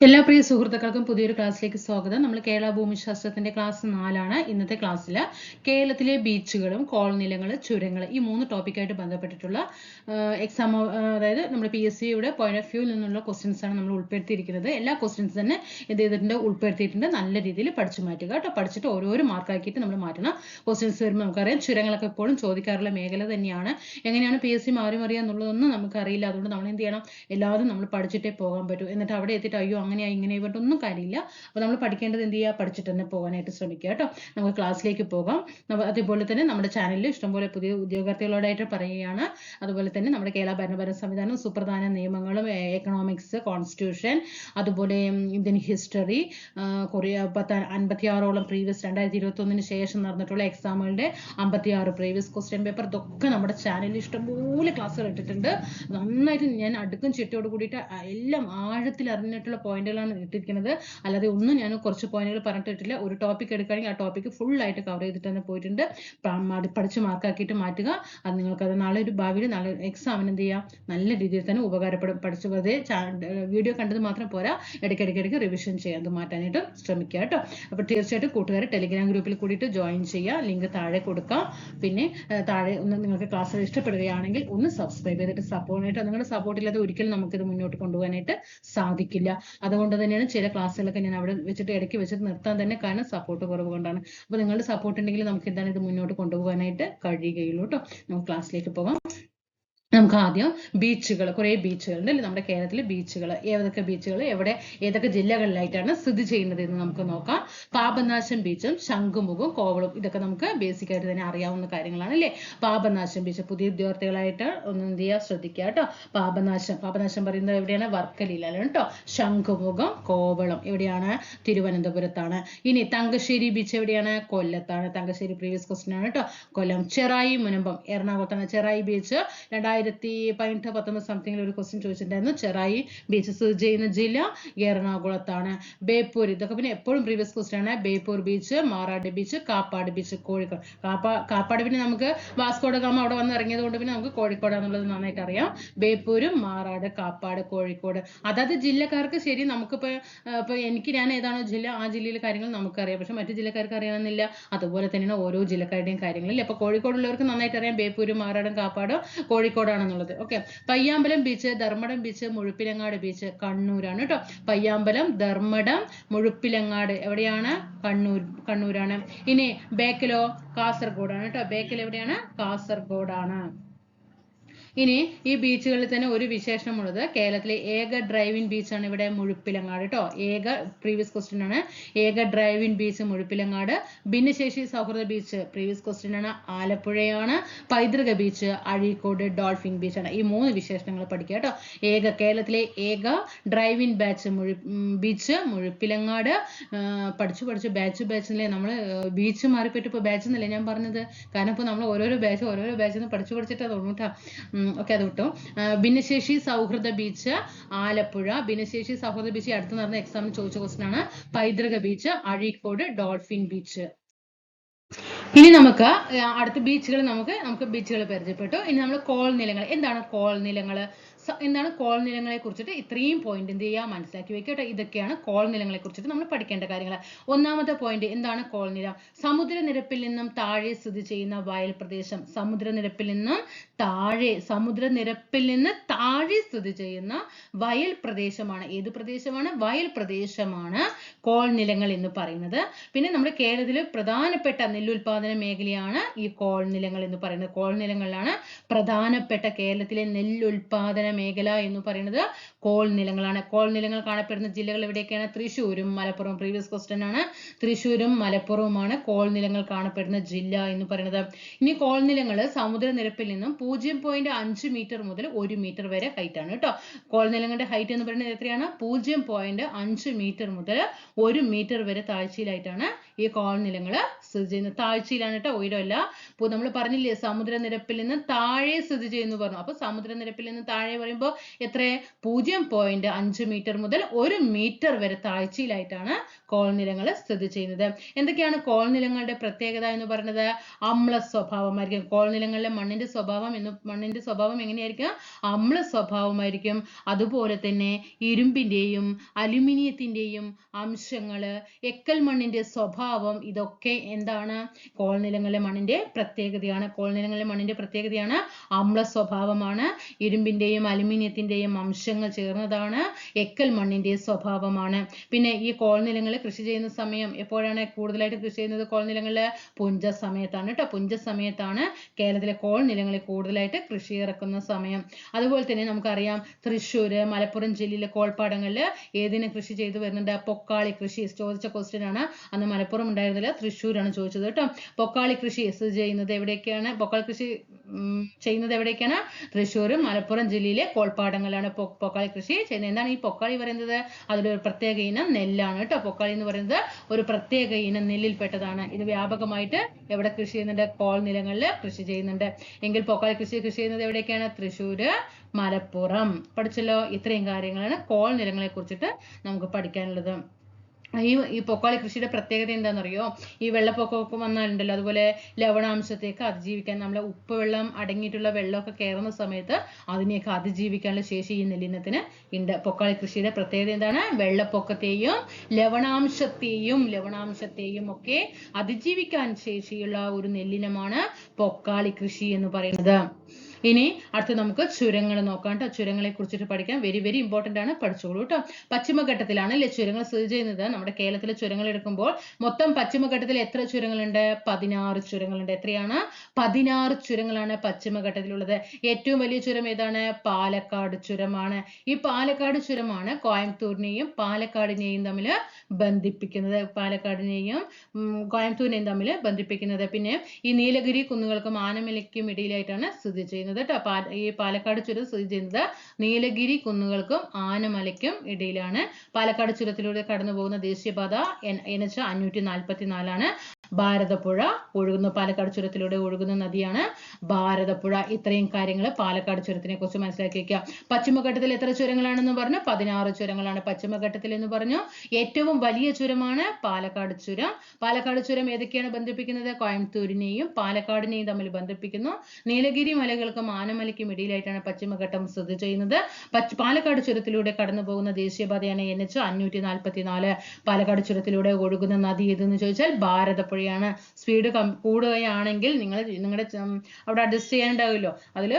എല്ലാ പ്രിയ സുഹൃത്തുക്കൾക്കും പുതിയൊരു ക്ലാസ്സിലേക്ക് സ്വാഗതം. നമ്മൾ കേരള ഭൂമിശാസ്ത്രത്തിന്റെ ക്ലാസ് നാലാണ് ഇന്നത്തെ ക്ലാസ്സിൽ കേരളത്തിലെ ബീച്ചുകളും കോളനിലങ്ങൾ ചുരങ്ങൾ ഈ മൂന്ന് ടോപ്പിക്കായിട്ട് ബന്ധപ്പെട്ടിട്ടുള്ള എക്സാം അതായത് നമ്മുടെ പി എസ് സിയുടെ പോയിന്റ് ഓഫ് വ്യൂവിൽ നിന്നുള്ള ക്വസ്റ്റ്യൻസ് ആണ് നമ്മൾ ഉൾപ്പെടുത്തിയിരിക്കുന്നത്. എല്ലാ ക്വസ്റ്റ്യൻസ് തന്നെ എന്ത് ചെയ്തിട്ടുണ്ട്? ഉൾപ്പെടുത്തിയിട്ടുണ്ട്. നല്ല രീതിയിൽ പഠിച്ചു മാറ്റുക കേട്ടോ. പഠിച്ചിട്ട് ഓരോരോ മാർക്കാക്കിയിട്ട് നമ്മൾ മാറ്റണം ക്വസ്റ്റ്യൻസ് വരുമ്പോൾ നമുക്കറിയാം. ചുരങ്ങളൊക്കെ എപ്പോഴും ചോദിക്കാറുള്ള മേഖല തന്നെയാണ്. എങ്ങനെയാണ് പി എസ് സി മാറി മറിയുക എന്നുള്ളതൊന്നും നമുക്കറിയില്ല. അതുകൊണ്ട് നമ്മൾ എന്ത് ചെയ്യണം? എല്ലാവരും നമ്മൾ പഠിച്ചിട്ടേ പോകാൻ പറ്റൂ. എന്നിട്ട് അവിടെ എത്തിയിട്ട് അയ്യോ അങ്ങനെയാ ഇങ്ങനെ ഇവട്ടൊന്നും കാര്യമില്ല. അപ്പോൾ നമ്മൾ പഠിക്കേണ്ടത് എന്ത് ചെയ്യുക പഠിച്ചിട്ട് തന്നെ പോകാനായിട്ട് ശ്രമിക്കുക കേട്ടോ. നമുക്ക് ക്ലാസ്സിലേക്ക് പോകാം. അതുപോലെ തന്നെ നമ്മുടെ ചാനലിൽ ഇഷ്ടംപോലെ പുതിയ ഉദ്യോഗാർത്ഥികളോടായിട്ട് പറയുകയാണ്. അതുപോലെ തന്നെ നമ്മുടെ കേരള ഭരണഭരണ സംവിധാനം സുപ്രധാന നിയമങ്ങളും എക്കണോമിക്സ് കോൺസ്റ്റിറ്റ്യൂഷൻ അതുപോലെ ഇന്ത്യൻ ഹിസ്റ്ററി കൊറിയ പത്ത് അൻപത്തിയാറോളം പ്രീവിയസ് രണ്ടായിരത്തി ഇരുപത്തൊന്നിന് ശേഷം നടന്നിട്ടുള്ള എക്സാമുകളുടെ അമ്പത്തിയാറ് പ്രീവിയസ് ക്വസ്റ്റ്യൻ പേപ്പർ ഇതൊക്കെ നമ്മുടെ ചാനലിൽ ഇഷ്ടംപോലെ ക്ലാസ്സുകൾ ഇട്ടിട്ടുണ്ട്. നന്നായിട്ട് ഞാൻ അടുക്കും ചിട്ടയോട് കൂടിയിട്ട് എല്ലാം ആഴത്തിൽ അറിഞ്ഞിട്ടുള്ള പോയിന്റുകളാണ് ഇട്ടിരിക്കുന്നത്. അല്ലാതെ ഒന്നും ഞാൻ കുറച്ച് പോയിന്റുകൾ പറഞ്ഞിട്ടില്ല ഒരു ടോപ്പിക് എടുക്കുകയാണെങ്കിൽ ആ ടോപ്പിക് ഫുൾ ആയിട്ട് കവർ ചെയ്തിട്ട് തന്നെ പോയിട്ടുണ്ട്. പഠിച്ച് മാർക്കാക്കിയിട്ട് മാറ്റുക. അത് നിങ്ങൾക്കത് നാളെ ഒരു ഭാവിയിൽ നാളെ എക്സാമിന് എന്ത് ചെയ്യുക നല്ല രീതിയിൽ തന്നെ ഉപകാരപ്പെടും. പഠിച്ചു വെറുതെ വീഡിയോ കണ്ടത് മാത്രം പോരാ. ഇടയ്ക്കിടയ്ക്ക് ഇടയ്ക്ക് റിവിഷൻ ചെയ്യാൻ അത് മാറ്റാനായിട്ട് ശ്രമിക്കുക കേട്ടോ. അപ്പോൾ തീർച്ചയായിട്ടും കൂട്ടുകാർ ടെലിഗ്രാം ഗ്രൂപ്പിൽ കൂടിയിട്ട് ജോയിൻ ചെയ്യുക. ലിങ്ക് താഴെ കൊടുക്കാം. പിന്നെ താഴെ ഒന്ന് നിങ്ങൾക്ക് ക്ലാസ് ഇഷ്ടപ്പെടുകയാണെങ്കിൽ ഒന്ന് സബ്സ്ക്രൈബ് ചെയ്തിട്ട് സപ്പോർട്ട് ആയിട്ട് നിങ്ങളുടെ സപ്പോർട്ട് ഇല്ലാതെ ഒരിക്കലും നമുക്കിത് മുന്നോട്ട് കൊണ്ടുപോകാനായിട്ട് സാധിക്കില്ല. അതുകൊണ്ട് തന്നെയാണ് ചില ക്ലാസ്സുകളൊക്കെ ഞാൻ അവിടെ വെച്ചിട്ട് ഇടയ്ക്ക് വെച്ചിട്ട് നിർത്താൻ തന്നെ കാരണം സപ്പോർട്ട് കുറവ് കൊണ്ടാണ്. അപ്പോൾ നിങ്ങളുടെ സപ്പോർട്ട് ഉണ്ടെങ്കിൽ നമുക്ക് എന്താണ് ഇത് മുന്നോട്ട് കൊണ്ടുപോകാനായിട്ട് കഴിയുകയുള്ളൂ കേട്ടോ നമുക്ക് ക്ലാസ്സിലേക്ക് പോകാം. നമുക്ക് ആദ്യം ബീച്ചുകൾ കുറേ ബീച്ചുകൾ ഉണ്ട് അല്ലെ? നമ്മുടെ കേരളത്തിലെ ബീച്ചുകൾ ഏതൊക്കെ ബീച്ചുകൾ എവിടെ ഏതൊക്കെ ജില്ലകളിലായിട്ടാണ് സ്ഥിതി ചെയ്യുന്നത് എന്ന് നമുക്ക് നോക്കാം. പാപനാശം ബീച്ചും ശംഖുമുഖും കോവളും ഇതൊക്കെ നമുക്ക് ബേസിക് ആയിട്ട് തന്നെ അറിയാവുന്ന കാര്യങ്ങളാണ് അല്ലേ? പാപനാശം ബീച്ച് പുതിയ വിദ്യാർത്ഥികളായിട്ട് ഒന്ന് എന്ത് ചെയ്യുക ശ്രദ്ധിക്കുക കേട്ടോ. പാപനാശം പാപനാശം പറയുന്നത് എവിടെയാണ്? വർക്കലയിലാണ് കേട്ടോ. ശംഖുമുഖം കോവളം എവിടെയാണ് തിരുവനന്തപുരത്താണ്. ഇനി തങ്കശ്ശേരി ബീച്ച് എവിടെയാണ്? കൊല്ലത്താണ്. തങ്കശ്ശേരി പ്രീവിയസ് ക്വസ്റ്റൻ ആണ് കേട്ടോ. കൊല്ലം ചെറായി മുനമ്പം എറണാകുളത്താണ്. ചെറായി ബീച്ച് രണ്ടായിരത്തി പതിനെട്ട് പത്തൊമ്പത് സംതിങ്ങിൽ ഒരു ക്വസ്റ്റ്യൻ ചോദിച്ചിട്ടുണ്ടായിരുന്നു. ചെറായി ബീച്ച് സ്ഥിതി ചെയ്യുന്ന ജില്ല എറണാകുളത്താണ്. ബേപ്പൂർ. ഇതൊക്കെ പിന്നെ എപ്പോഴും പ്രീവിയസ് ക്വസ്റ്റ്യൻ ആണ്. Beypore beach Marad beach Kappad beach Kozhikode. KAAPA Kappad പിന്നെ നമുക്ക് വാസ്കോട് ഗാമ അവിടെ വന്ന് ഇറങ്ങിയത് കൊണ്ട് പിന്നെ നമുക്ക് കോഴിക്കോട് എന്നുള്ളത് നന്നായിട്ട് അറിയാം. ബേപ്പൂരും മാറാട് കാപ്പാട് കോഴിക്കോട്. അതാത് ജില്ലക്കാർക്ക് ശരി നമുക്കിപ്പോ ആ, ഇപ്പൊ എനിക്ക് ഞാൻ ഏതാണോ ജില്ല ആ ജില്ലയിലെ കാര്യങ്ങൾ നമുക്കറിയാം. പക്ഷെ മറ്റു ജില്ലക്കാർക്ക് അറിയാമെന്നില്ല അതുപോലെ തന്നെയാണ് ഓരോ ജില്ലക്കാരുടെയും കാര്യങ്ങളിൽ അല്ലേ അപ്പൊ കോഴിക്കോടുള്ളവർക്ക് നന്നായിട്ട് അറിയാം. ബേപ്പൂരും മാറാടും കാപ്പാടും കോഴിക്കോടാണെന്നുള്ളത് okay Payyambalam beach Dharmadam beach Muzhappilangad beach കണ്ണൂരാണ് കേട്ടോ പയ്യാമ്പലം ധർമ്മടം മുഴുപ്പിലങ്ങാട് എവിടെയാണ്? കണ്ണൂർ കണ്ണൂരാണ്. ഇനി ബേക്കലോ കാസർഗോഡാണ് കേട്ടോ ബേക്കൽ എവിടെയാണ്? കാസർഗോഡാണ്. ഇനി ഈ ബീച്ചുകളിൽ തന്നെ ഒരു വിശേഷമുള്ളത് കേരളത്തിലെ ഏക ഡ്രൈവിംഗ് ബീച്ചാണ് ഇവിടെ മുഴുപ്പിലങ്ങാട് കേട്ടോ. ഏക പ്രീവിയസ് ക്വസ്റ്റ്യൻ ആണ്. ഏക ഡ്രൈവിംഗ് ബീച്ച് മുഴുപ്പിലങ്ങാട്. ഭിന്നശേഷി സൗഹൃദ ബീച്ച് പ്രീവിയസ് ക്വസ്റ്റ്യൻ ആണ്. ആലപ്പുഴയാണ്. പൈതൃക ബീച്ച് അഴീക്കോട് ഡോൾഫിൻ ബീച്ച് ആണ്. ഈ മൂന്ന് വിശേഷണങ്ങൾ പഠിക്കുക കേട്ടോ. ഏക കേരളത്തിലെ ഏക ഡ്രൈവിംഗ് ബാച്ച് മുഴു ബീച്ച് മുഴുപ്പിലങ്ങാട്. പഠിച്ചു പഠിച്ചു ബാച്ച് ബാച്ച് എന്നല്ലേ നമ്മൾ ബീച്ച് മാറിപ്പോയിട്ട് ഇപ്പോൾ ബാച്ച് എന്നല്ലേ ഞാൻ പറഞ്ഞത്? കാരണം ഇപ്പോൾ നമ്മൾ ഓരോരോ ബാച്ച് ഓരോരോ ബാച്ച് പഠിച്ചു പഠിച്ചിട്ടേ തോന്നൂട്ടാ ഓക്കെ അത് കിട്ടും ഭിന്നശേഷി സൗഹൃദ ബീച്ച് ആലപ്പുഴ. ഭിന്നശേഷി സൗഹൃദ ബീച്ച് അടുത്ത് നടന്ന എക്സാമിന് ചോദിച്ച ക്വസ്റ്റൻ ആണ്. പൈതൃക ബീച്ച് അഴീക്കോട് ഡോൾഫിൻ ബീച്ച്. ഇനി നമുക്ക് അടുത്ത ബീച്ചുകൾ നമുക്ക് നമുക്ക് ബീച്ചുകൾ പരിചയപ്പെട്ടു. ഇനി നമ്മൾ കോൾ നിലങ്ങൾ എന്താണ് കോൾ നിലങ്ങൾ എന്താണ് കോൾ നിലങ്ങളെ കുറിച്ചിട്ട് ഇത്രയും പോയിന്റ് എന്ത് ചെയ്യുക മനസ്സിലാക്കി വെക്കുക കേട്ടോ ഇതൊക്കെയാണ് കോൾ നിലങ്ങളെ കുറിച്ചിട്ട് നമ്മൾ പഠിക്കേണ്ട കാര്യങ്ങൾ. ഒന്നാമത്തെ പോയിന്റ് എന്താണ് കോൾ നിലം? സമുദ്രനിരപ്പിൽ നിന്നും താഴെ സ്ഥിതി ചെയ്യുന്ന വയൽ പ്രദേശം. സമുദ്രനിരപ്പിൽ നിന്നും താഴെ സമുദ്രനിരപ്പിൽ നിന്ന് താഴെ സ്ഥിതി ചെയ്യുന്ന വയൽ പ്രദേശമാണ്. ഏത് പ്രദേശമാണ്? വയൽ പ്രദേശമാണ് കോൾ നിലങ്ങൾ എന്ന് പറയുന്നത്. പിന്നെ നമ്മുടെ കേരളത്തിലെ പ്രധാനപ്പെട്ട നെല്ലുൽപാദന മേഖലയാണ് ഈ കോൾ നിലങ്ങൾ എന്ന് പറയുന്നത്. കോൾ നിലങ്ങളിലാണ് പ്രധാനപ്പെട്ട കേരളത്തിലെ നെല്ലുൽപാദന മേഖല എന്ന് പറയുന്നത് കോൾ നിലങ്ങളാണ്. കോൾ നിലങ്ങൾ കാണപ്പെടുന്ന ജില്ലകൾ എവിടെയൊക്കെയാണ്? തൃശ്ശൂരും മലപ്പുറവും. പ്രീവിയസ് ക്വസ്റ്റ്യൻ ആണ്. തൃശ്ശൂരും മലപ്പുറവുമാണ് കോൾ നിലങ്ങൾ കാണപ്പെടുന്ന ജില്ല എന്ന് പറയുന്നത്. ഇനി കോൾ നിലങ്ങൾ സമുദ്രനിരപ്പിൽ നിന്നും പൂജ്യം പോയിന്റ് അഞ്ച് മീറ്റർ മുതൽ ഒരു മീറ്റർ വരെ ഹൈറ്റ് ആണ് കേട്ടോ. കോൾ നിലങ്ങളുടെ ഹൈറ്റ് എന്ന് പറയുന്നത് എത്രയാണ്? പൂജ്യം പോയിന്റ് അഞ്ച് മീറ്റർ മുതൽ ഒരു മീറ്റർ വരെ താഴ്ചയിലായിട്ടാണ് ഈ കോൾ നിലങ്ങൾ സ്ഥിതി ചെയ്യുന്നത്. താഴ്ചയിലാണ് കേട്ടോ ഉയരമല്ല. അപ്പോൾ നമ്മൾ പറഞ്ഞില്ലേ സമുദ്രനിരപ്പിൽ നിന്ന് താഴെ സ്ഥിതി ചെയ്യുന്നു പറഞ്ഞു. അപ്പോൾ സമുദ്രനിരപ്പിൽ നിന്ന് താഴെ പറയുമ്പോൾ എത്ര? പൂജ്യം പോയിന്റ് അഞ്ച് മീറ്റർ മുതൽ ഒരു മീറ്റർ വരെ താഴ്ചയിലായിട്ടാണ് കോൾ നിലങ്ങൾ സ്ഥിതി ചെയ്യുന്നത്. എന്തൊക്കെയാണ് കോൾ നിലങ്ങളുടെ പ്രത്യേകത എന്ന് പറയുന്നത് അമ്ല സ്വഭാവമായിരിക്കും. കോൾ നിലങ്ങളിലെ മണ്ണിന്റെ സ്വഭാവം എന്ന് മണ്ണിന്റെ സ്വഭാവം എങ്ങനെയായിരിക്കും? അമ്ല സ്വഭാവമായിരിക്കും. അതുപോലെ തന്നെ ഇരുമ്പിന്റെയും അലുമിനിയത്തിന്റെയും അംശങ്ങൾ എക്കൽ മണ്ണിന്റെ സ്വഭാവം ഇതൊക്കെ എന്താണ്? കോൾ നിലങ്ങളിലെ മണ്ണിന്റെ പ്രത്യേകതയാണ്. കോൾ നിലങ്ങളിലെ മണ്ണിന്റെ പ്രത്യേകതയാണ് അമ്ല സ്വഭാവമാണ്. ഇരുമ്പിന്റെയും അലുമിനിയത്തിന്റെയും അംശങ്ങൾ ചേർന്നതാണ് എക്കൽ മണ്ണിന്റെ സ്വഭാവമാണ്. പിന്നെ ഈ കോൾ നിലങ്ങളിൽ കൃഷി ചെയ്യുന്ന സമയം എപ്പോഴാണ് കൂടുതലായിട്ട് കൃഷി ചെയ്യുന്നത് കോൾ നിലങ്ങളിൽ? പുഞ്ച സമയത്താണ് കേട്ടോ. പുഞ്ച സമയത്താണ് കേരളത്തിലെ കോൾ നിലങ്ങളിൽ കൂടുതലായിട്ട് കൃഷി ഇറക്കുന്ന സമയം. അതുപോലെ തന്നെ നമുക്കറിയാം തൃശ്ശൂര് മലപ്പുറം ജില്ലയിലെ കോൾപ്പാടങ്ങളിൽ ഏതിനെ കൃഷി ചെയ്തു വരുന്നുണ്ട്? പൊക്കാളി കൃഷി ചോദിച്ച ക്വസ്റ്റ്യൻ ആണ്. അന്ന് മലപ്പുറം ഉണ്ടായിരുന്നില്ല തൃശ്ശൂരാണ് ചോദിച്ചത് കേട്ടോ. പൊക്കാളി കൃഷി സ്ഥിതി ചെയ്യുന്നത് എവിടെയൊക്കെയാണ്? പൊക്കാളി കൃഷി ചെയ്യുന്നത് എവിടെയൊക്കെയാണ്? തൃശ്ശൂർ മലപ്പുറം ജില്ലയിലെ കോൾപ്പാടങ്ങളിലാണ് പൊക്കാളി കൃഷി ചെയ്യുന്നത്. എന്താണ് ഈ പൊക്കാളി പറയുന്നത്? അതിലൊരു പ്രത്യേക ഇനം നെല്ലാണ് കേട്ടോ. പൊക്കാളി എന്ന് പറയുന്നത് ഒരു പ്രത്യേക ഇനം നെല്ലിൽപ്പെട്ടതാണ്. ഇത് വ്യാപകമായിട്ട് എവിടെ കൃഷി ചെയ്യുന്നുണ്ട്? കോൾ നിലങ്ങളിൽ കൃഷി ചെയ്യുന്നുണ്ട്. എങ്കിൽ പൊക്കാളി കൃഷി കൃഷി ചെയ്യുന്നത് എവിടെയൊക്കെയാണ്? തൃശ്ശൂര് മലപ്പുറം. പഠിച്ചല്ലോ ഇത്രയും കാര്യങ്ങളാണ് കോൾ നിലങ്ങളെ കുറിച്ചിട്ട് നമുക്ക് പഠിക്കാനുള്ളത്. ഈ ഈ പൊക്കാളി കൃഷിയുടെ പ്രത്യേകത എന്താണെന്നറിയോ ഈ വെള്ളപ്പൊക്കമൊക്കെ വന്നാലുണ്ടല്ലോ. അതുപോലെ ലവണാംശത്തെയൊക്കെ അതിജീവിക്കാൻ നമ്മളെ ഉപ്പ് വെള്ളം അടങ്ങിയിട്ടുള്ള വെള്ളമൊക്കെ കയറുന്ന സമയത്ത് അതിനെയൊക്കെ അതിജീവിക്കാനുള്ള ശേഷി ഈ നെല്ലിനത്തിന് ഉണ്ട്. പൊക്കാളി കൃഷിയുടെ പ്രത്യേകത എന്താണ്? വെള്ളപ്പൊക്കത്തെയും ലവണാംശത്തെയും ലവണാംശത്തെയും ഒക്കെ അതിജീവിക്കാൻ ശേഷിയുള്ള ഒരു നെല്ലിനമാണ് പൊക്കാളി കൃഷി എന്ന് പറയുന്നത്. ഇനി അടുത്ത് നമുക്ക് ചുരങ്ങൾ നോക്കാം കേട്ടോ ചുരങ്ങളെ കുറിച്ചിട്ട് പഠിക്കാം. വെരി വെരി ഇമ്പോർട്ടന്റ് ആണ്. പഠിച്ചോളൂ കേട്ടോ പശ്ചിമഘട്ടത്തിലാണ് അല്ലെ ചുരങ്ങൾ സ്ഥിതി ചെയ്യുന്നത്? നമ്മുടെ കേരളത്തിലെ ചുരങ്ങൾ എടുക്കുമ്പോൾ മൊത്തം പശ്ചിമഘട്ടത്തിൽ എത്ര ചുരങ്ങളുണ്ട്? പതിനാറ് ചുരങ്ങളുണ്ട്. എത്രയാണ്? പതിനാറ് ചുരങ്ങളാണ് പശ്ചിമഘട്ടത്തിലുള്ളത്. ഏറ്റവും വലിയ ചുരം ഏതാണ്? പാലക്കാട് ചുരമാണ്. ഈ പാലക്കാട് ചുരമാണ് കോയമ്പത്തൂരിനെയും പാലക്കാടിനെയും തമ്മിൽ ബന്ധിപ്പിക്കുന്നത്. പാലക്കാടിനെയും കോയമ്പത്തൂരിനെയും തമ്മിൽ ബന്ധിപ്പിക്കുന്നത്. പിന്നെ ഈ നീലഗിരി കുന്നുകൾക്കും ആനമലയ്ക്കും ഇടയിലായിട്ടാണ് സ്ഥിതി ചെയ്യുന്നത്. കേട്ടോ പാ- ഈ പാലക്കാട് ചുരം സ്ഥിതി ചെയ്യുന്നത് നീലഗിരി കുന്നുകൾക്കും ആനമലയ്ക്കും ഇടയിലാണ്. പാലക്കാട് ചുരത്തിലൂടെ കടന്നു പോകുന്ന ദേശീയപാത എൻ എച്ച് അഞ്ഞൂറ്റി നാൽപ്പത്തി നാലാണ് ഭാരതപ്പുഴ ഒഴുകുന്ന. പാലക്കാട് ചുരത്തിലൂടെ ഒഴുകുന്ന നദിയാണ് ഭാരതപ്പുഴ. ഇത്രയും കാര്യങ്ങൾ പാലക്കാട് ചുരത്തിനെ കുറിച്ച് മനസ്സിലാക്കി വെക്കുക പശ്ചിമഘട്ടത്തിൽ എത്ര ചുരങ്ങളാണെന്ന് പറഞ്ഞു? പതിനാറ് ചുരങ്ങളാണ് പശ്ചിമഘട്ടത്തിൽ എന്ന് പറഞ്ഞു. ഏറ്റവും വലിയ ചുരമാണ് പാലക്കാട് ചുരം. പാലക്കാട് ചുരം ഏതൊക്കെയാണ് ബന്ധിപ്പിക്കുന്നത്? കോയമ്പത്തൂരിനെയും പാലക്കാടിനെയും തമ്മിൽ ബന്ധിപ്പിക്കുന്നു. നീലഗിരി മലകൾക്കും ആനമലയ്ക്കും ഇടയിലായിട്ടാണ് പശ്ചിമഘട്ടം സ്ഥിതി ചെയ്യുന്നത്. പാലക്കാട് ചുരത്തിലൂടെ കടന്നു പോകുന്ന ദേശീയപാതയാണ് എൻ എച്ച് അഞ്ഞൂറ്റി നാൽപ്പത്തി നാല് പാലക്കാട് ചുരത്തിലൂടെ ഒഴുകുന്ന നദി ഏതെന്ന് ചോദിച്ചാൽ ഭാരതപ്പുഴയാണ് സ്പീഡ് കൂടുകയാണെങ്കിൽ നിങ്ങൾ നിങ്ങളുടെ അവിടെ അഡ്ജസ്റ്റ് ചെയ്യാനുണ്ടാവുമല്ലോ അതിൽ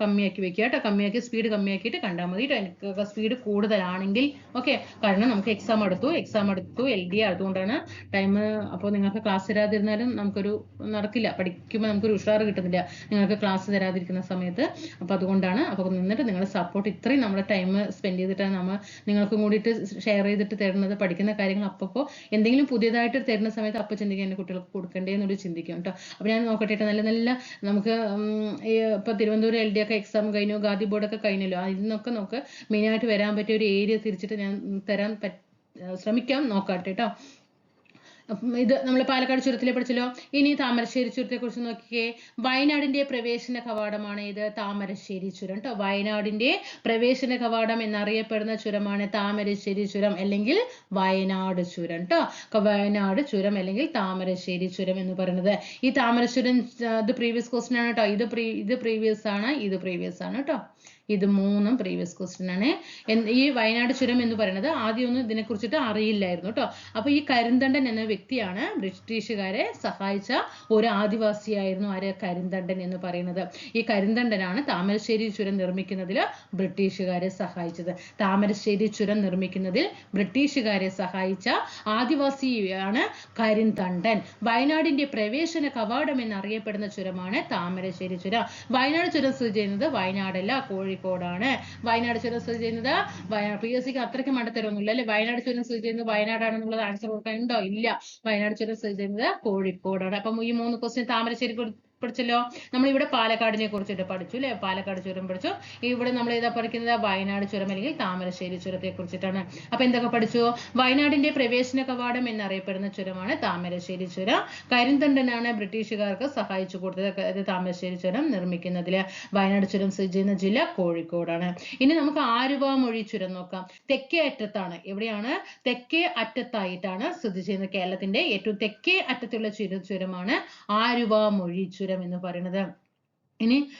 കമ്മിയാക്കി വെക്കുക കേട്ടോ. കമ്മിയാക്കി സ്പീഡ് കമ്മിയാക്കിയിട്ട് കണ്ടാൽ മതി. കേട്ടോ സ്പീഡ് കൂടുതലാണെങ്കിൽ ഓക്കെ കാരണം നമുക്ക് എക്സാം അടുത്തു. എക്സാം അടുത്തു എൽ ഡി അതുകൊണ്ടാണ് ടൈം അപ്പോൾ നിങ്ങൾക്ക് ക്ലാസ് തരാതിരുന്നാലും നമുക്കൊരു നടക്കില്ല. പഠിക്കുമ്പോൾ നമുക്കൊരു ഉഷാറ് കിട്ടുന്നില്ല. നിങ്ങൾക്ക് ക്ലാസ് തരാതിരിക്കുന്ന സമയത്ത്. അപ്പോൾ അതുകൊണ്ടാണ് അപ്പോൾ നിന്നിട്ട് നിങ്ങളുടെ സപ്പോർട്ട് ഇത്രയും നമ്മുടെ ടൈം സ്പെൻഡ് ചെയ്തിട്ടാണ് നമ്മൾ നിങ്ങൾക്കും കൂടിയിട്ട് ഷെയർ ചെയ്തിട്ട് തരുന്നത് പഠിക്കുന്ന കാര്യങ്ങൾ അപ്പോൾ എന്തെങ്കിലും പുതിയതായിട്ട് തരുന്ന സമയത്ത് അപ്പോൾ ചിന്തിക്കാൻ കുട്ടികൾക്ക് കൊടുക്കണ്ടേ എന്നൊരു ചിന്തിക്കും കേട്ടോ അപ്പോൾ ഞാൻ നോക്കട്ടെ നല്ല നല്ല നമുക്ക് ഇപ്പോൾ തിരുവനന്തപുരം എൽ ഡി ഒക്കെ എക്സാം കഴിഞ്ഞു ഗാദി ബോർഡൊക്കെ കഴിഞ്ഞല്ലോ. അതിൽ നിന്നൊക്കെ നമുക്ക് മെയിനായിട്ട് വരാൻ പറ്റിയ ഒരു ഏരിയ തിരിച്ചിട്ട് ഞാൻ തരാൻ ശ്രമിക്കാം. നോക്കാട്ടെ കേട്ടോ ഇത് നമ്മൾ പാലക്കാട് ചുരത്തിലെ പഠിച്ചല്ലോ. ഇനി താമരശ്ശേരി ചുരത്തെ കുറിച്ച് നോക്കിക്കേ. വയനാടിന്റെ പ്രവേശന കവാടമാണ് ഇത്. താമരശ്ശേരി ചുരം കേട്ടോ വയനാടിന്റെ പ്രവേശന കവാടം എന്നറിയപ്പെടുന്ന ചുരമാണ് താമരശ്ശേരി ചുരം അല്ലെങ്കിൽ വയനാട് ചുരം കേട്ടോ വയനാട് ചുരം അല്ലെങ്കിൽ താമരശ്ശേരി ചുരം എന്ന് പറയുന്നത്. ഈ താമരശ്ശേരി ഇത് പ്രീവിയസ് ക്വസ്റ്റ്യൻ ആണ് കേട്ടോ ഇത് പ്രീ ഇത് പ്രീവിയസ് ആണ് ഇത് പ്രീവിയസ് ആണ് കേട്ടോ ഇത് മൂന്നും പ്രീവിയസ് ക്വസ്റ്റ്യൻ ആണ്. ഈ വയനാട് ചുരം എന്ന് പറയുന്നത് ആദ്യമൊന്നും ഇതിനെക്കുറിച്ചിട്ട് അറിയില്ലായിരുന്നു കേട്ടോ അപ്പൊ ഈ കരിന്തണ്ടൻ എന്ന വ്യക്തിയാണ് ബ്രിട്ടീഷുകാരെ സഹായിച്ച ഒരു ആദിവാസിയായിരുന്നു ആര്? കരിന്തണ്ടൻ എന്ന് പറയുന്നത്. ഈ കരിന്തണ്ടനാണ് താമരശ്ശേരി ചുരം നിർമ്മിക്കുന്നതിൽ ബ്രിട്ടീഷുകാരെ സഹായിച്ചത്. താമരശ്ശേരി ചുരം നിർമ്മിക്കുന്നതിൽ ബ്രിട്ടീഷുകാരെ സഹായിച്ച ആദിവാസിയാണ് കരിന്തണ്ടൻ. വയനാടിന്റെ പ്രവേശന കവാടം എന്നറിയപ്പെടുന്ന ചുരമാണ് താമരശ്ശേരി ചുരം. വയനാട് ചുരം സ്ഥിതി ചെയ്യുന്നത് വയനാടല്ല കോഴിക്കോടാണ്. വയനാട് ചുരം സ്ഥിതി ചെയ്യുന്നത്. പി എസ് സിക്ക് അത്രയ്ക്ക് മണ്ടത്തരമൊന്നുമില്ല അല്ലെ? വയനാട് ചുരം സ്ഥിതി ചെയ്യുന്നത് വയനാടാണെന്നുള്ളത് ആൻസർ കൊടുക്കാനുണ്ടോ ഇല്ല. വയനാട് ചുരം സ്ഥിതി ചെയ്യുന്നത് കോഴിക്കോടാണ്. അപ്പം ഈ മൂന്ന് ക്വസ്റ്റ്യൻ താമരശ്ശേരി പഠിച്ചല്ലോ? നമ്മൾ ഇവിടെ പാലക്കാടിനെ കുറിച്ചിട്ട് പഠിച്ചു അല്ലെ പാലക്കാട് ചുരം പഠിച്ചു. ഇവിടെ നമ്മൾ ഏതാ പഠിക്കുന്നത്? വയനാട് ചുരം അല്ലെങ്കിൽ താമരശ്ശേരി ചുരത്തെ കുറിച്ചിട്ടാണ്. അപ്പൊ എന്തൊക്കെ പഠിച്ചു? വയനാടിന്റെ പ്രവേശന കവാടം എന്നറിയപ്പെടുന്ന ചുരമാണ് താമരശ്ശേരി ചുരം. കരിന്തണ്ടനാണ് ബ്രിട്ടീഷുകാർക്ക് സഹായിച്ചു കൊടുത്തത്. അതായത് താമരശ്ശേരി ചുരം നിർമ്മിക്കുന്നതിൽ വയനാട് ചുരം സ്ഥിതി ചെയ്യുന്ന ജില്ല കോഴിക്കോടാണ്. ഇനി നമുക്ക് ആലുവാമൊഴി ചുരം നോക്കാം. തെക്കേ അറ്റത്താണ്. എവിടെയാണ്? തെക്കേ അറ്റത്തായിട്ടാണ് സ്ഥിതി ചെയ്യുന്നത് കേരളത്തിന്റെ ഏറ്റവും തെക്കേ അറ്റത്തുള്ള ചുര ചുരമാണ് ആലുവാമൊഴി ചുരം. എന്ന് പറയുന്നത്. ഇനി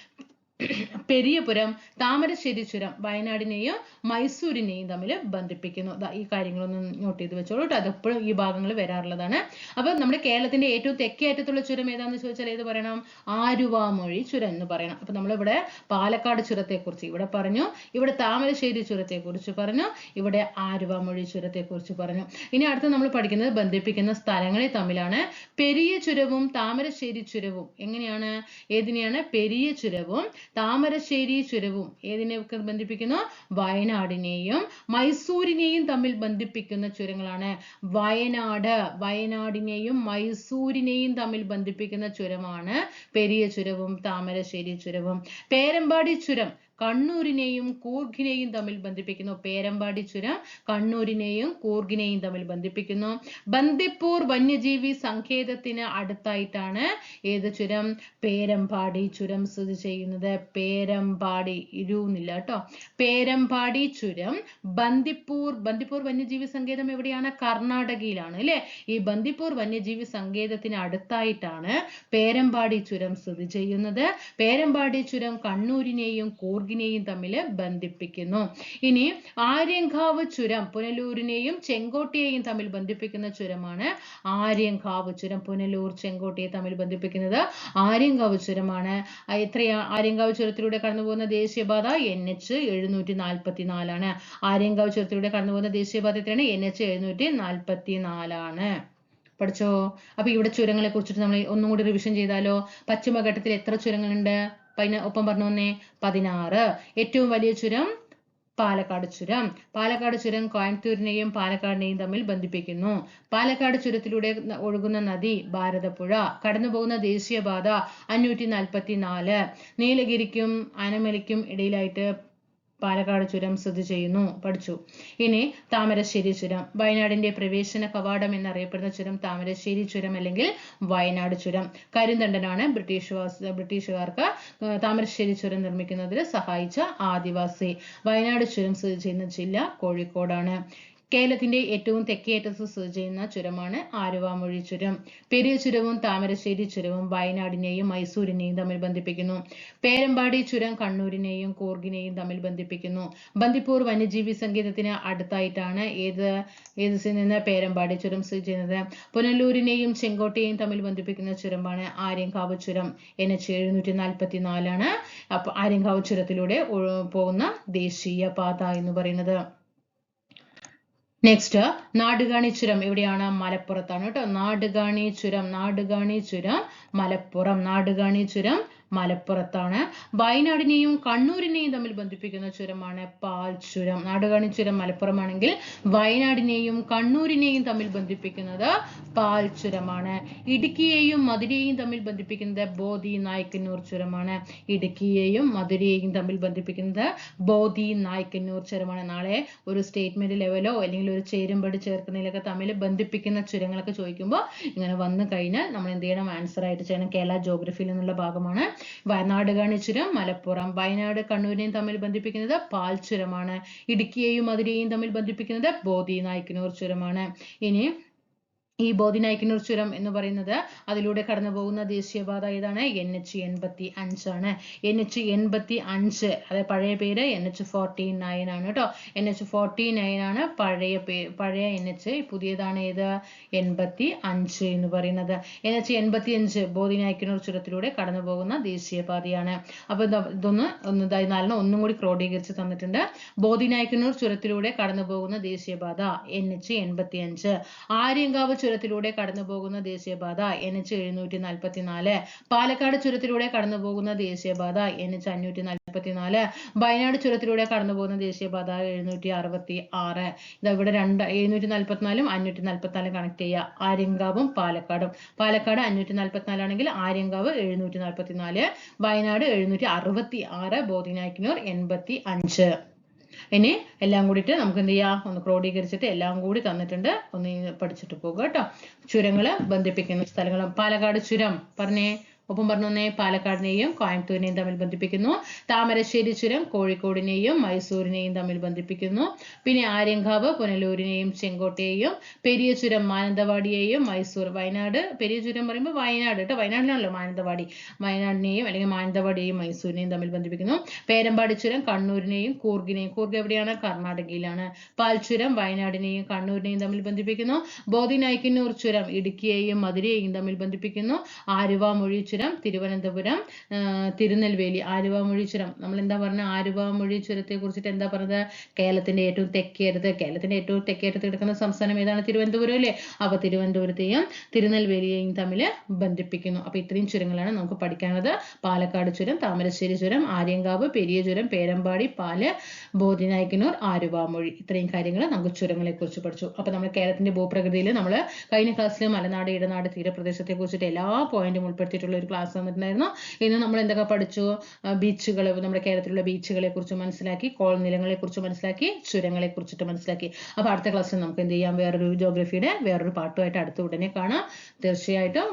പെരിയപുരം താമരശ്ശേരി ചുരം വയനാടിനെയും മൈസൂരിനെയും തമ്മിൽ ബന്ധിപ്പിക്കുന്നു. ഈ കാര്യങ്ങളൊന്നും നോട്ട് ചെയ്ത് വെച്ചോളൂ കേട്ടോ അതെപ്പോഴും ഈ ഭാഗങ്ങൾ വരാറുള്ളതാണ്. അപ്പൊ നമ്മുടെ കേരളത്തിന്റെ ഏറ്റവും തെക്കേ അറ്റത്തുള്ള ചുരം ഏതാണെന്ന് ചോദിച്ചാൽ ഏത് പറയണം? ആരുവാമൊഴി ചുരം എന്ന് പറയണം. അപ്പൊ നമ്മളിവിടെ പാലക്കാട് ചുരത്തെക്കുറിച്ച് ഇവിടെ പറഞ്ഞു. ഇവിടെ താമരശ്ശേരി ചുരത്തെക്കുറിച്ച് പറഞ്ഞു. ഇവിടെ ആരുവാമൊഴി ചുരത്തെക്കുറിച്ച് പറഞ്ഞു. ഇനി അടുത്ത് നമ്മൾ പഠിക്കുന്നത് ബന്ധിപ്പിക്കുന്ന സ്ഥലങ്ങളെ തമ്മിലാണ്. പെരിയ ചുരവും താമരശ്ശേരി ചുരവും എങ്ങനെയാണ്? ഏതിനെയാണ്? പെരിയ ചുരവും താമരശ്ശേരി ചുരവും ഏതിനെയൊക്കെ ബന്ധിപ്പിക്കുന്നു? വയനാടിനെയും. മൈസൂരിനെയും തമ്മിൽ ബന്ധിപ്പിക്കുന്ന ചുരങ്ങളാണ്. വയനാട് വയനാടിനെയും മൈസൂരിനെയും തമ്മിൽ ബന്ധിപ്പിക്കുന്ന ചുരമാണ് പെരിയ ചുരവും താമരശ്ശേരി ചുരവും. പേരമ്പാടി ചുരം കണ്ണൂരിനെയും കൂർഗിനെയും തമ്മിൽ ബന്ധിപ്പിക്കുന്നു. പേരമ്പാടി ചുരം കണ്ണൂരിനെയും കൂർഗിനെയും തമ്മിൽ ബന്ധിപ്പിക്കുന്നു. ബന്ദിപ്പൂർ വന്യജീവി സങ്കേതത്തിന് അടുത്തായിട്ടാണ് ഏത് ചുരം? പേരമ്പാടി ചുരം സ്ഥിതി ചെയ്യുന്നത്. പേരമ്പാടി ഇരുന്നില്ല കേട്ടോ. പേരമ്പാടി ചുരം ബന്ദിപ്പൂർ ബന്ദിപ്പൂർ വന്യജീവി സങ്കേതം എവിടെയാണ്? കർണാടകയിലാണ് അല്ലെ? ഈ ബന്ദിപ്പൂർ വന്യജീവി സങ്കേതത്തിന് അടുത്തായിട്ടാണ് പേരമ്പാടി ചുരം സ്ഥിതി ചെയ്യുന്നത്. പേരമ്പാടി ചുരം കണ്ണൂരിനെയും കൂർഗിനെയും തമ്മിൽ ബന്ധിപ്പിക്കുന്നു. ഇനി ആര്യങ്കാവ് ചുരം പുനലൂരിനെയും ചെങ്കോട്ടയെയും തമ്മിൽ ബന്ധിപ്പിക്കുന്ന ചുരമാണ് ആര്യങ്കാവ് ചുരം. പുനലൂർ ചെങ്കോട്ടയെ തമ്മിൽ ബന്ധിപ്പിക്കുന്നത് ആര്യങ്കാവ് ചുരമാണ്. എത്രയാ? ആര്യങ്കാവ് ചുരത്തിലൂടെ കടന്നുപോകുന്ന ദേശീയപാത എൻ എച്ച് എഴുന്നൂറ്റി നാൽപ്പത്തി നാലാണ് ആര്യങ്കാവ് ചുരത്തിലൂടെ കടന്നുപോകുന്ന ദേശീയപാത എത്രയാണ്? എൻ എച്ച് എഴുന്നൂറ്റി നാൽപ്പത്തി നാലാണ് പഠിച്ചോ? അപ്പൊ ഇവിടെ ചുരങ്ങളെ കുറിച്ചിട്ട് നമ്മൾ ഒന്നും കൂടി റിവിഷൻ ചെയ്താലോ? പശ്ചിമഘട്ടത്തിൽ എത്ര ചുരങ്ങളുണ്ട്? പതിന ഒപ്പം പറഞ്ഞു വന്നേ പതിനാറ്. ഏറ്റവും വലിയ ചുരം പാലക്കാട് ചുരം. പാലക്കാട് ചുരം കോയമ്പത്തൂരിനെയും പാലക്കാടിനെയും തമ്മിൽ ബന്ധിപ്പിക്കുന്നു. പാലക്കാട് ചുരത്തിലൂടെ ഒഴുകുന്ന നദി ഭാരതപ്പുഴ. കടന്നുപോകുന്ന ദേശീയപാത അഞ്ഞൂറ്റി നാൽപ്പത്തി നാല് നീലഗിരിക്കും ആനമലയ്ക്കും ഇടയിലായിട്ട് പാലക്കാട് ചുരം സ്ഥിതി ചെയ്യുന്നു. പഠിച്ചു. ഇനി താമരശ്ശേരി ചുരം. വയനാടിന്റെ പ്രവേശന കവാടം എന്നറിയപ്പെടുന്ന ചുരം താമരശ്ശേരി ചുരം അല്ലെങ്കിൽ വയനാട് ചുരം. കരിന്തണ്ടനാണ് ബ്രിട്ടീഷ് ബ്രിട്ടീഷുകാർക്ക് താമരശ്ശേരി ചുരം നിർമ്മിക്കുന്നതിൽ സഹായിച്ച ആദിവാസി. വയനാട് ചുരം സ്ഥിതി ചെയ്യുന്ന ജില്ല കോഴിക്കോടാണ്. കേരളത്തിന്റെ ഏറ്റവും തെക്കേയറ്റത്ത് സ്ഥിതി ചെയ്യുന്ന ചുരമാണ് ആലുവാമൊഴി ചുരം. പെരിയ ചുരവും താമരശ്ശേരി ചുരവും വയനാടിനെയും മൈസൂരിനെയും തമ്മിൽ ബന്ധിപ്പിക്കുന്നു. പേരമ്പാടി ചുരം കണ്ണൂരിനെയും കൂർഗിനെയും തമ്മിൽ ബന്ധിപ്പിക്കുന്നു. ബന്ദിപ്പൂർ വന്യജീവി സങ്കേതത്തിന് അടുത്തായിട്ടാണ് ഏത് ഏത് സ്ഥിതി നിന്ന് പേരമ്പാടി ചുരം സ്ഥിതി ചെയ്യുന്നത്? പുനലൂരിനെയും ചെങ്കോട്ടയെയും തമ്മിൽ ബന്ധിപ്പിക്കുന്ന ചുരമാണ് ആര്യങ്കാവ് ചുരം. എൻ എച്ച് എഴുന്നൂറ്റി നാൽപ്പത്തി നാലാണ് ആര്യങ്കാവ് ചുരത്തിലൂടെ പോകുന്ന ദേശീയ പാത എന്ന് പറയുന്നത്. നെക്സ്റ്റ് നാടുകാണി ചുരം. എവിടെയാണ് മലപ്പുറത്താണ് കേട്ടോ. നാടുകാണി ചുരം നാടുകാണി ചുരം മലപ്പുറം നാടുകാണി ചുരം. മലപ്പുറത്താണ്. വയനാടിനെയും കണ്ണൂരിനെയും തമ്മിൽ ബന്ധിപ്പിക്കുന്ന ചുരമാണ് പാൽ ചുരം. നാടുകാണി ചുരം മലപ്പുറമാണെങ്കിൽ വയനാടിനെയും കണ്ണൂരിനെയും തമ്മിൽ ബന്ധിപ്പിക്കുന്നത് പാൽ ചുരമാണ്. ഇടുക്കിയെയും മധുരയെയും തമ്മിൽ ബന്ധിപ്പിക്കുന്നത് ബോധി നായ്ക്കന്നൂർ ചുരമാണ്. ഇടുക്കിയെയും മധുരയെയും തമ്മിൽ ബന്ധിപ്പിക്കുന്നത് ബോധി നായ്ക്കന്നൂർ ചുരമാണ്. നാളെ ഒരു സ്റ്റേറ്റ്മെന്റ് ലെവലോ അല്ലെങ്കിൽ ഒരു ചേരുമ്പടി ചേർക്കുന്നതിലൊക്കെ തമ്മിൽ ബന്ധിപ്പിക്കുന്ന ചുരങ്ങളൊക്കെ ചോദിക്കുമ്പോൾ ഇങ്ങനെ വന്നു കഴിഞ്ഞാൽ നമ്മൾ എന്ത് ചെയ്യണം? ആൻസർ ആയിട്ട് ചെയ്യണം. കേരള ജോഗ്രഫിയിൽ നിന്നുള്ള ഭാഗമാണ് വയനാടുകാണി ചുരം മലപ്പുറം വയനാട് കണ്ണൂരിനെയും തമ്മിൽ ബന്ധിപ്പിക്കുന്നത് പാൽ ചുരമാണ്. ഇടുക്കിയെയും മധുരയെയും തമ്മിൽ ബന്ധിപ്പിക്കുന്നത് ബോധി നായ്ക്കനൂർ ചുരമാണ്. ഇനി ഈ ബോധിനായ്ക്കന്നൂർ ചുരം എന്ന് പറയുന്നത് അതിലൂടെ കടന്നു പോകുന്ന ദേശീയപാത ഏതാണ്? എൻ എച്ച് എൺപത്തി അഞ്ചാണ് എൻ എച്ച് എൺപത്തി അഞ്ച് അതായത് പഴയ പേര് എൻ എച്ച് ഫോർട്ടി നയൻ ആണ് കേട്ടോ. എൻ എച്ച് ഫോർട്ടി നയൻ ആണ് പഴയ പേ പഴയ എൻ എച്ച് പുതിയതാണ് ഏത്? എൺപത്തി അഞ്ച് എന്ന് പറയുന്നത്. എൻ എച്ച് എൺപത്തി അഞ്ച് ബോധിനായ്ക്കന്നൂർ ചുരത്തിലൂടെ കടന്നു പോകുന്ന ദേശീയപാതയാണ്. അപ്പൊ ഇത- ഇതൊന്ന് ഒന്ന് നാലിന് ഒന്നും കൂടി ക്രോഡീകരിച്ച് തന്നിട്ടുണ്ട്. ബോധിനായ്ക്കന്നൂർ ചുരത്തിലൂടെ കടന്നു പോകുന്ന ദേശീയപാത എൻ എച്ച് എൺപത്തി അഞ്ച് ആര്യങ്കാവ് ചുരത്തിലൂടെ കടന്നു പോകുന്ന ദേശീയപാത എൻ എച്ച് എഴുന്നൂറ്റി നാൽപ്പത്തി നാല് പാലക്കാട് ചുരത്തിലൂടെ കടന്നു പോകുന്ന ദേശീയപാത എൻ എച്ച് അഞ്ഞൂറ്റി നാൽപ്പത്തി നാൽപ്പത്തിനാല് വയനാട് ചുരത്തിലൂടെ കടന്നു പോകുന്ന ദേശീയപാത എഴുന്നൂറ്റി അറുപത്തി ആറ് ഇതാ ഇവിടെ രണ്ട് എഴുന്നൂറ്റി നാൽപ്പത്തിനാലും അഞ്ഞൂറ്റി നാൽപ്പത്തിനാലും കണക്ട് ചെയ്യുക. ആര്യങ്കാവും പാലക്കാടും. പാലക്കാട് അഞ്ഞൂറ്റി നാൽപ്പത്തിനാലാണെങ്കിൽ ആര്യങ്കാവ് എഴുന്നൂറ്റി നാൽപ്പത്തിനാല് വയനാട് എഴുന്നൂറ്റി അറുപത്തി ആറ് ബോധിനായ്ക്കിനൂർ എൺപത്തി അഞ്ച് ഇനി എല്ലാം കൂടിയിട്ട് നമുക്ക് എന്ത് ചെയ്യാം? ഒന്ന് ക്രോഡീകരിച്ചിട്ട് എല്ലാം കൂടി തന്നിട്ടുണ്ട്. ഒന്ന് പഠിച്ചിട്ട് പോകുക കേട്ടോ. ചുരങ്ങൾ ബന്ധിപ്പിക്കുന്ന സ്ഥലങ്ങളും പാലക്കാട് ചുരം പറഞ്ഞേ. ഒപ്പം പറഞ്ഞേ പാലക്കാടിനെയും കോയമ്പത്തൂരിനെയും തമ്മിൽ ബന്ധിപ്പിക്കുന്നു. താമരശ്ശേരി ചുരം കോഴിക്കോടിനെയും മൈസൂരിനെയും തമ്മിൽ ബന്ധിപ്പിക്കുന്നു. പിന്നെ ആര്യങ്കാവ് പുനലൂരിനെയും ചെങ്കോട്ടയെയും പെരിയ ചുരം മാനന്തവാടിയെയും മൈസൂർ വയനാട്. പെരിയ ചുരം പറയുമ്പോൾ വയനാട് കേട്ടോ. വയനാടിനാണല്ലോ മാനന്തവാടി. വയനാടിനെയും അല്ലെങ്കിൽ മാനന്തവാടിയെയും മൈസൂരിനെയും തമ്മിൽ ബന്ധിപ്പിക്കുന്നു. പേരമ്പാടി ചുരം കണ്ണൂരിനെയും കൂർഗിനെയും. കൂർഗ് എവിടെയാണ്? കർണാടകയിലാണ്. പാൽച്ചുരം വയനാടിനെയും കണ്ണൂരിനെയും തമ്മിൽ ബന്ധിപ്പിക്കുന്നു. ബോധിനായ്ക്കന്നൂർ ചുരം ഇടുക്കിയെയും മധുരയെയും തമ്മിൽ ബന്ധിപ്പിക്കുന്നു. ആലുവാമൊഴി ചുരം തിരുവനന്തപുരം തിരുനെൽവേലി ആലുവ ചുരം നമ്മൾ എന്താ പറഞ്ഞ ആലുവ ചുരത്തെ കുറിച്ചിട്ട് എന്താ പറഞ്ഞത്? കേരളത്തിന്റെ ഏറ്റവും തെക്കേറ്റത്ത് കേരളത്തിന്റെ ഏറ്റവും തെക്കേറ്റത്ത് കിടക്കുന്ന സംസ്ഥാനം ഏതാണ്? തിരുവനന്തപുരം അല്ലേ? അപ്പൊ തിരുവനന്തപുരത്തെയും തിരുനെൽവേലിയെയും തമ്മിൽ ബന്ധിപ്പിക്കുന്നു. അപ്പൊ ഇത്രയും ചുരങ്ങളാണ് നമുക്ക് പഠിക്കാനുള്ളത്. പാലക്കാട് ചുരം താമരശ്ശേരി ചുരം ആര്യങ്കാവ് പെരിയ ചുരം പേരമ്പാടി പാൽ ബോധിനായ്ക്കന്നൂർ ആരുവാമൊഴി ഇത്രയും കാര്യങ്ങൾ നമുക്ക് ചുരങ്ങളെ കുറിച്ച് പഠിച്ചു. അപ്പൊ നമ്മൾ കേരളത്തിന്റെ ഭൂപ്രകൃതിയിൽ നമ്മൾ കഴിഞ്ഞ ക്ലാസ്സിൽ മലനാട് ഇടനാട് തീരപ്രദേശത്തെ കുറിച്ചിട്ട് എല്ലാ പോയിന്റും ഉൾപ്പെടുത്തിയിട്ടുള്ള ഒരു ക്ലാസ് തന്നിട്ടുണ്ടായിരുന്നു ഇന്ന് നമ്മൾ എന്തൊക്കെ പഠിച്ചു? ബീച്ചുകൾ നമ്മുടെ കേരളത്തിലുള്ള ബീച്ചുകളെ കുറിച്ച് മനസ്സിലാക്കി കോൾ നിലങ്ങളെ കുറിച്ച് മനസ്സിലാക്കി ചുരങ്ങളെ കുറിച്ചിട്ട് മനസ്സിലാക്കി. അപ്പൊ അടുത്ത ക്ലാസ്സിൽ നമുക്ക് എന്ത് ചെയ്യാം? വേറൊരു ജോഗ്രഫിയുടെ വേറൊരു പാട്ടുമായിട്ട് അടുത്ത ഉടനെ കാണാം. തീർച്ചയായിട്ടും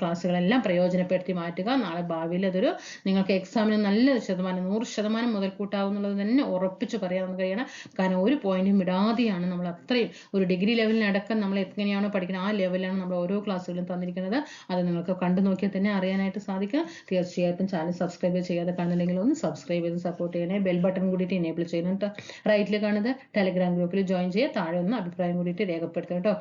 ക്ലാസ്സുകളെല്ലാം പ്രയോജനപ്പെടുത്തി മാറ്റുക. നാളെ ഭാവിയിൽ അതൊരു നിങ്ങൾക്ക് എക്സാമിന് നല്ലൊരു ശതമാനം നൂറ് ശതമാനം മുതൽക്കൂട്ടാവുന്നുള്ളത് തന്നെ ഉറപ്പിച്ച് പറയാവുന്ന കഴിയണം. കാരണം ഒരു പോയിന്റും വിടാതെയാണ് നമ്മൾ അത്രയും ഒരു ഡിഗ്രി ലെവലിനടക്കം നമ്മൾ എങ്ങനെയാണോ പഠിക്കുന്നത് ആ ലെവലിലാണ് നമ്മൾ ഓരോ ക്ലാസ്സുകളും തന്നിരിക്കുന്നത്. അത് നിങ്ങൾക്ക് കണ്ടു നോക്കിയാൽ തന്നെ അറിയാനായിട്ട് സാധിക്കും. തീർച്ചയായിട്ടും ചാനൽ സബ്സ്ക്രൈബ് ചെയ്യാതെ കാണുന്നില്ലെങ്കിൽ ഒന്ന് സബ്സ്ക്രൈബ് ചെയ്ത് സപ്പോർട്ട് ചെയ്യണേ. ബെൽ ബട്ടൺ കൂടിയിട്ട് എനേബിൾ ചെയ്യണം കേട്ടോ റൈറ്റിൽ കാണുന്നത് ടെലഗ്രാം ഗ്രൂപ്പിൽ ജോയിൻ ചെയ്യുക. താഴെ ഒന്ന് അഭിപ്രായം കൂടിയിട്ട് രേഖപ്പെടുത്തുക കേട്ടോ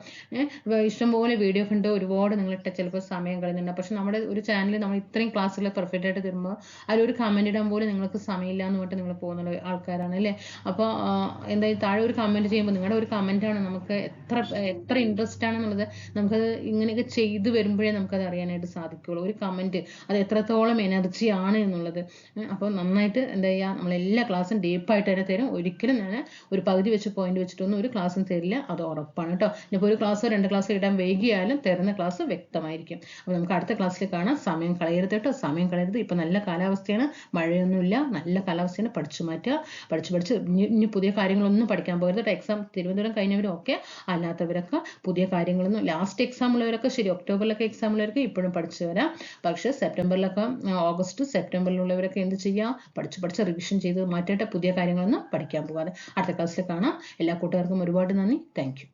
ഇഷ്ടംപോലെ വീഡിയോ കണ്ട് ഒരുപാട് നിങ്ങൾ ചിലപ്പോൾ സമയം കളയുന്നുണ്ട്. പക്ഷെ നമ്മുടെ ഒരു ചാനലിൽ നമ്മൾ ഇത്രയും ക്ലാസ്സുകൾ പെർഫെക്റ്റ് ആയിട്ട് തരുമ്പോൾ അതിലൊരു കമന്റ് ഇടാൻ പോലും നിങ്ങൾക്ക് സമയമില്ല എന്ന് പറഞ്ഞിട്ട് നിങ്ങൾ പോകുന്ന ആൾക്കാരാണ് അല്ലേ? അപ്പോൾ എന്തായാലും താഴെ ഒരു കമന്റ് ചെയ്യുമ്പോൾ നിങ്ങളുടെ ഒരു കമന്റാണ് നമുക്ക് എത്ര എത്ര ഇൻട്രസ്റ്റ് ആണെന്നുള്ളത് നമുക്കത് ഇങ്ങനെയൊക്കെ ചെയ്തു വരുമ്പോഴേ നമുക്കത് അറിയാനായിട്ട് സാധിക്കുള്ളൂ. ഒരു കമന്റ് അത് എത്രത്തോളം എനർജി ആണ് എന്നുള്ളത്. അപ്പോൾ നന്നായിട്ട് എന്താ ചെയ്യുക നമ്മളെല്ലാ ക്ലാസ്സും ഡീപ്പായിട്ട് തന്നെ തരും. ഒരിക്കലും ഞാൻ ഒരു പകുതി വെച്ച് പോയിന്റ് വെച്ചിട്ടൊന്നും ഒരു ക്ലാസ്സും തരില്ല. അത് ഉറപ്പാണ് കേട്ടോ. ഇനിയിപ്പോൾ ഒരു ക്ലാസ് രണ്ട് ക്ലാസ് ഇടാൻ വൈകിയാലും തരുന്ന ക്ലാസ് വ്യക്തമായിരിക്കും. അപ്പോൾ നമുക്ക് അടുത്ത ക്ലാസ്സിൽ കാണാം. സമയം കളയരുത് കേട്ടോ. സമയം കളയരുത്. ഇപ്പം നല്ല കാലാവസ്ഥയാണ്. മഴയൊന്നുമില്ല. നല്ല കാലാവസ്ഥയാണ്. പഠിച്ചു മാറ്റുക. പഠിച്ച് പഠിച്ച് ഇനി പുതിയ കാര്യങ്ങളൊന്നും പഠിക്കാൻ പോകരുത് കേട്ടോ. എക്സാം തിരുവനന്തപുരം കഴിഞ്ഞവരൊക്കെ അല്ലാത്തവരൊക്കെ പുതിയ കാര്യങ്ങളൊന്നും ലാസ്റ്റ് എക്സാം ഉള്ളവരൊക്കെ ശരി ഒക്ടോബറിലൊക്കെ എക്സാം ഉള്ളവർക്ക് ഇപ്പോഴും പഠിച്ചു വരാം. പക്ഷേ സെപ്റ്റംബറിലൊക്കെ ഓഗസ്റ്റ് സെപ്റ്റംബറിലുള്ളവരൊക്കെ എന്ത് ചെയ്യുക പഠിച്ച് പഠിച്ച് റിവിഷൻ ചെയ്ത് മാറ്റിയിട്ട് പുതിയ കാര്യങ്ങളൊന്നും പഠിക്കാൻ പോകാതെ. അടുത്ത ക്ലാസ്സിൽ കാണാം. എല്ലാ കൂട്ടുകാർക്കും ഒരുപാട് നന്ദി. താങ്ക്